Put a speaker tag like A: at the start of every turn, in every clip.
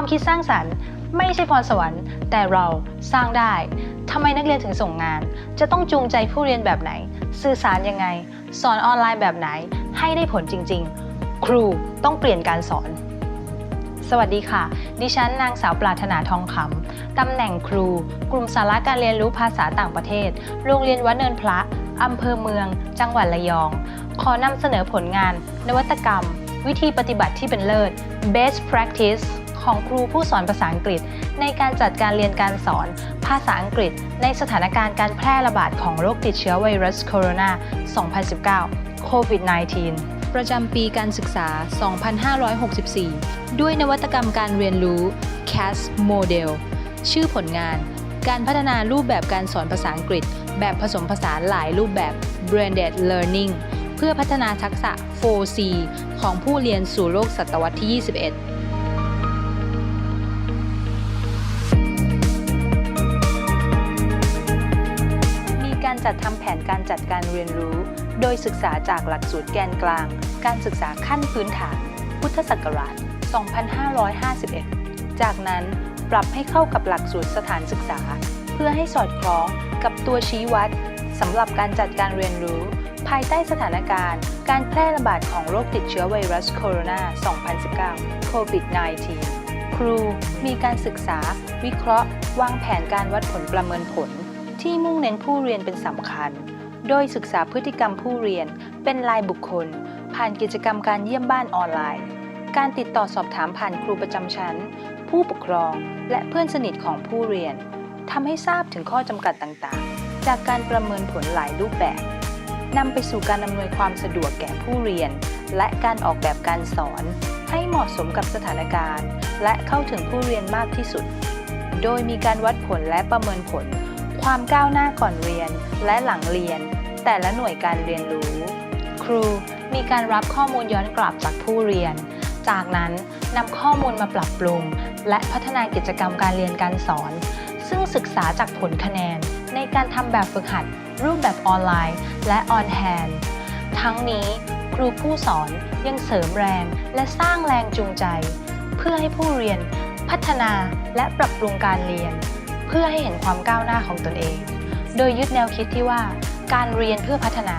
A: ความคิดสร้างสรรค์ ไม่ใช่พรสวรรค์ แต่เราสร้างได้ทำไมนักเรียนถึงส่งงาน จะต้องจูงใจผู้เรียนแบบไหน สื่อสารยังไง สอนออนไลน์แบบไหน ให้ได้ผลจริง ๆ ครูต้องเปลี่ยนการสอน สวัสดีค่ะ ดิฉันนางสาวปรารถนาทองคำตำแหน่งครู กลุ่มสาระการเรียนรู้ภาษาต่างประเทศ โรงเรียนวัดเนินพระอำเภอเมือง จังหวัดระยอง ขอนำเสนอผลงาน นวัตกรรม วิธีปฏิบัติที่เป็นเลิศ best practice ของครูผู้สอนภาษาอังกฤษ ในการจัดการเรียนการสอน ภาษาอังกฤษ ในสถานการณ์การแพร่ระบาดของโรคติดเชื้อไวรัสโคโรนา 2019โควิด -19 ประจำปีการศึกษา 2564 ด้วยนวัตกรรมการเรียนรู้ CAS Model ชื่อผลงาน การพัฒนารูปแบบการสอนภาษาอังกฤษ แบบผสมผสานหลายรูปแบบ Blended Learning เพื่อพัฒนาทักษะ 4C ของผู้เรียนสู่โลกศตวรรษที่ 21 จัดทำแผนการจัดการเรียนรู้ โดยศึกษาจากหลักสูตรแกนกลาง การศึกษาขั้นพื้นฐาน พุทธศักราช 2551 จากนั้นปรับให้เข้ากับหลักสูตรสถานศึกษา เพื่อให้สอดคล้องกับตัวชี้วัดสำหรับการจัดการเรียนรู้ ภายใต้สถานการณ์ การแพร่ระบาดของโรคติดเชื้อไวรัสโคโรนา 2019โควิด -19 ครูมีการศึกษา วิเคราะห์ วางแผนการวัดผลประเมินผล ที่มุ่งเน้นผู้เรียนเป็นสำคัญ โดยศึกษาพฤติกรรมผู้เรียนเป็นรายบุคคล ผ่านกิจกรรมการเยี่ยมบ้านออนไลน์ การติดต่อสอบถามผ่านครูประจำชั้น ผู้ปกครองและเพื่อนสนิทของผู้เรียนทำให้ทราบถึงข้อจำกัดต่างๆ จากการประเมินผลหลายรูปแบบนำไปสู่การอำนวยความสะดวกแก่ผู้เรียน และการออกแบบการสอน ให้เหมาะสมกับสถานการณ์ และเข้าถึงผู้เรียนมากที่สุด โดยมีการวัดผลและประเมินผล ความก้าวหน้าก่อนเรียนและหลังเรียน แต่ละหน่วยการเรียนรู้ ครูมีการรับข้อมูลย้อนกลับจากผู้เรียน จากนั้นนำข้อมูลมาปรับปรุง และพัฒนากิจกรรมการเรียนการสอน ซึ่งศึกษาจากผลคะแนน ในการทำแบบฝึกหัด รูปแบบออนไลน์ และออนแฮนทั้งนี้ครูผู้สอนยังเสริมแรงและสร้างแรงจูงใจ เพื่อให้ผู้เรียนพัฒนาและปรับปรุงการเรียน เพื่อให้เห็นความก้าวหน้าของตนเอง โดยยึดแนวคิดที่ว่า การเรียนเพื่อพัฒนา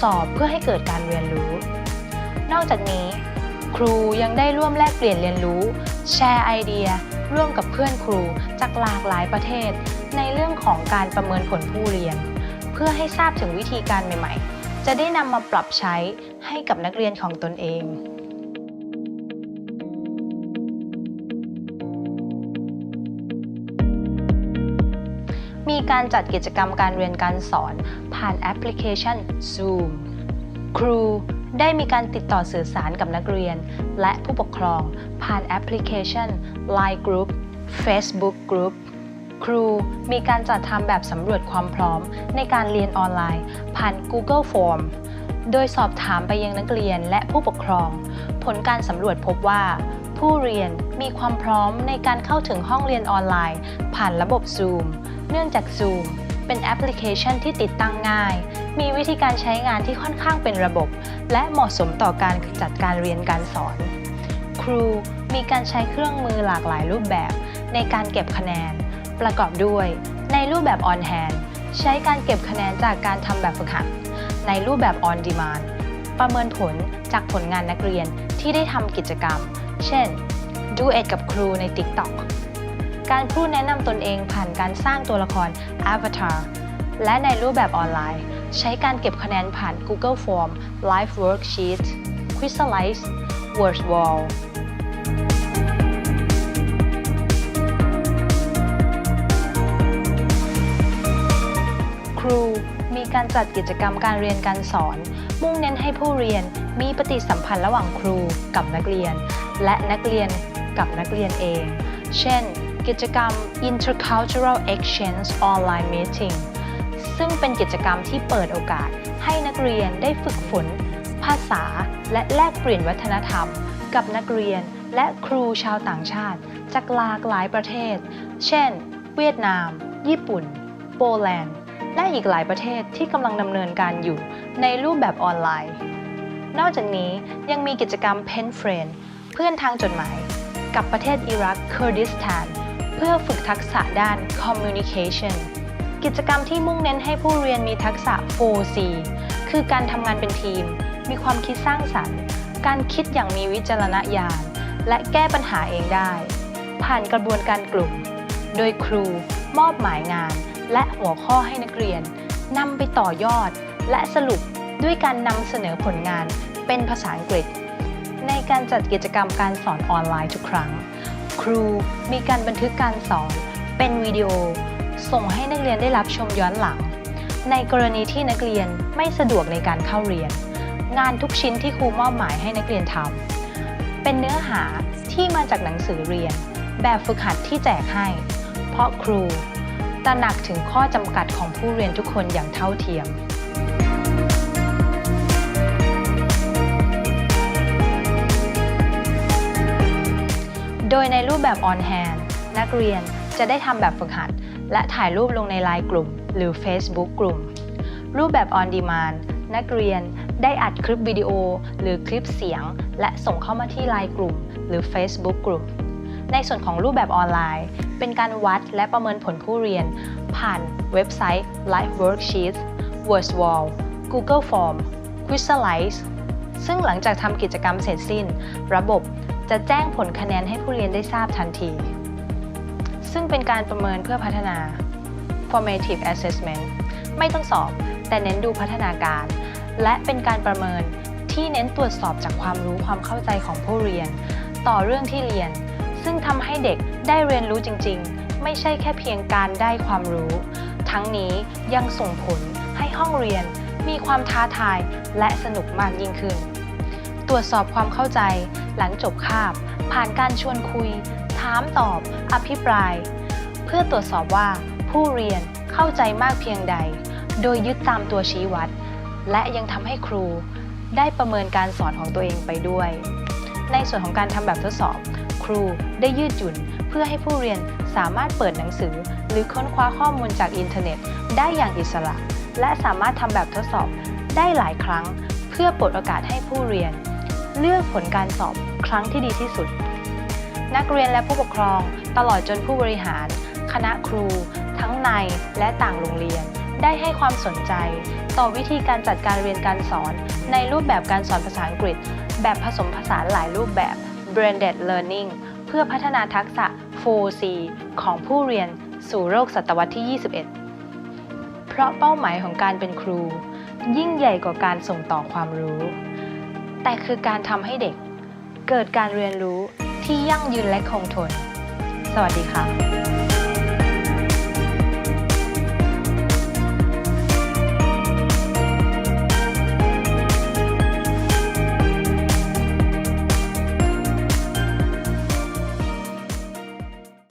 A: สอบเพื่อให้เกิดการเรียนรู้ นอกจากนี้ ครูยังได้ร่วมแลกเปลี่ยนเรียนรู้ แชร์ไอเดีย ร่วมกับเพื่อนครูจากหลากหลายประเทศ ในเรื่องของการประเมินผลผู้เรียน เพื่อให้ทราบถึงวิธีการใหม่ ๆ จะได้นำมาปรับใช้ให้กับนักเรียนของตนเอง มีการจัดกิจกรรมการเรียนการสอน ผ่านแอปพลิเคชัน Zoom ครูได้มีการติดต่อสื่อสารกับนักเรียน และผู้ปกครอง ผ่านแอปพลิเคชัน Line Group Facebook Group ครูมีการจัดทำแบบสำรวจความพร้อมในการเรียนออนไลน์ ผ่าน Google Form โดยสอบถามไปยังนักเรียนและผู้ปกครอง ผลการสำรวจพบว่า ผู้เรียนมีความพร้อมในการเข้าถึงห้องเรียนออนไลน์ ผ่านระบบ Zoom เนื่องจาก Zoom เป็นแอปพลิเคชันที่ติดตั้งง่าย มีวิธีการใช้งานที่ค่อนข้างเป็นระบบ และเหมาะสมต่อการจัดการเรียนการสอน ครูมีการใช้เครื่องมือหลากหลายรูปแบบในการเก็บคะแนน ประกอบด้วยในรูปแบบ on hand ใช้การเก็บคะแนนจากการทำแบบฝึกหัด ในรูปแบบ on demand ประเมินผลจากผลงานนักเรียนที่ได้ทำกิจกรรม เช่น ดูเอทกับครูใน TikTok การพูดแนะนำตนเองผ่านการสร้างตัวละคร Avatar และในรูปแบบออนไลน์ ใช้การเก็บคะแนนผ่าน Google Form Live Worksheet Quizalize Word Wall ครูมีการจัดกิจกรรมการเรียนการสอน มุ่งเน้นให้ผู้เรียนมีปฏิสัมพันธ์ระหว่างครูกับนักเรียน และนักเรียนกับนักเรียนเอง เช่น กิจกรรม Intercultural Exchange Online Meeting ซึ่งเป็นกิจกรรมที่เปิดโอกาสให้นักเรียนได้ฝึกฝน ภาษา และแลกเปลี่ยนวัฒนธรรม กับนักเรียนและครูชาวต่างชาติ จากหลากหลายประเทศ เช่น เวียดนาม ญี่ปุ่น โปแลนด์ และอีกหลายประเทศที่กำลังดำเนินการอยู่ในรูปแบบออนไลน์ นอกจากนี้ยังมีกิจกรรม Pen Friend เพื่อนทางจดหมาย กับประเทศอิรักคูร์ดิสถาน เพื่อฝึกทักษะด้าน communication กิจกรรมที่มุ่งเน้นให้ผู้เรียนมีทักษะ 4C คือการทำงานเป็นทีม มีความคิดสร้างสรรค์ การคิดอย่างมีวิจารณญาณ และแก้ปัญหาเองได้ ผ่านกระบวนการกลุ่ม โดยครูมอบหมายงาน และหัวข้อให้นักเรียนนำไปต่อยอด และสรุปด้วยการนำเสนอผลงานเป็นภาษาอังกฤษ ในการจัดกิจกรรมการสอนออนไลน์ทุกครั้ง ครูมีการบันทึกการสอนเป็นวิดีโอ ส่งให้นักเรียนได้รับชมย้อนหลัง ในกรณีที่นักเรียนไม่สะดวกในการเข้าเรียน งานทุกชิ้นที่ครูมอบหมายให้นักเรียนทำเป็นเนื้อหาที่มาจากหนังสือเรียน แบบฝึกหัดที่แจกให้ เพราะครู ตระหนักถึงข้อจำกัดของผู้เรียนทุกคนอย่างเท่าเทียม โดยในรูปแบบ on hand นักเรียนจะได้ทำแบบฝึกหัด และถ่ายรูปลงในไลน์กลุ่ม หรือ Facebook กลุ่ม รูปแบบ on demand นักเรียนได้อัดคลิปวิดีโอ หรือคลิปเสียง และส่งเข้ามาที่ไลน์กลุ่ม หรือ Facebook กลุ่ม ในส่วนของรูปแบบออนไลน์ เป็นการวัดและประเมินผลผู้เรียน ผ่านเว็บไซต์ Live Worksheets WordWall Google Form Quizalize ซึ่งหลังจากทำกิจกรรมเสร็จสิ้น ระบบจะแจ้งผลคะแนนให้ผู้เรียนได้ทราบทันที ซึ่งเป็นการประเมินเพื่อพัฒนา formative assessment ไม่ต้องสอบ แต่เน้นดูพัฒนาการ และเป็นการประเมินที่เน้นตรวจสอบจากความรู้ความเข้าใจของผู้เรียน ต่อเรื่องที่เรียน ซึ่งทำให้เด็กได้เรียนรู้จริง ๆ ไม่ใช่แค่เพียงการได้ความรู้ ทั้งนี้ยังส่งผลให้ห้องเรียนมีความท้าทายและสนุกมากยิ่งขึ้น ตรวจสอบความเข้าใจหลังจบคาบ ผ่านการชวนคุย ถามตอบ อภิปราย เพื่อตรวจสอบว่าผู้เรียนเข้าใจมากเพียงใด โดยยึดตามตัวชี้วัด และยังทำให้ครูได้ประเมินการสอนของตัวเองไปด้วย ในส่วนของการทำแบบทดสอบ ครูได้ยืดหยุ่น เพื่อให้ผู้เรียนสามารถเปิดหนังสือ หรือค้นคว้าข้อมูลจากอินเทอร์เน็ต ได้อย่างอิสระ และสามารถทำแบบทดสอบได้หลายครั้ง เพื่อปิดโอกาสให้ผู้เรียน เลือกผลการสอบครั้งที่ดีที่สุด นักเรียนและผู้ปกครอง ตลอดจนผู้บริหาร คณะครู ทั้งในและต่างโรงเรียน ได้ให้ความสนใจ ต่อวิธีการจัดการเรียนการสอน ในรูปแบบการสอนภาษาอังกฤษ แบบผสมผสานหลายรูปแบบ blended learning เพื่อพัฒนาทักษะ 4C ของผู้เรียนสู่โลกศตวรรษที่ 21 เพราะเป้าหมายของการเป็นครู ยิ่งใหญ่กว่าการส่งต่อความรู้ แต่คือการทำให้เด็ก เกิดการเรียนรู้ที่ยั่งยืนและคงทน สวัสดีค่ะ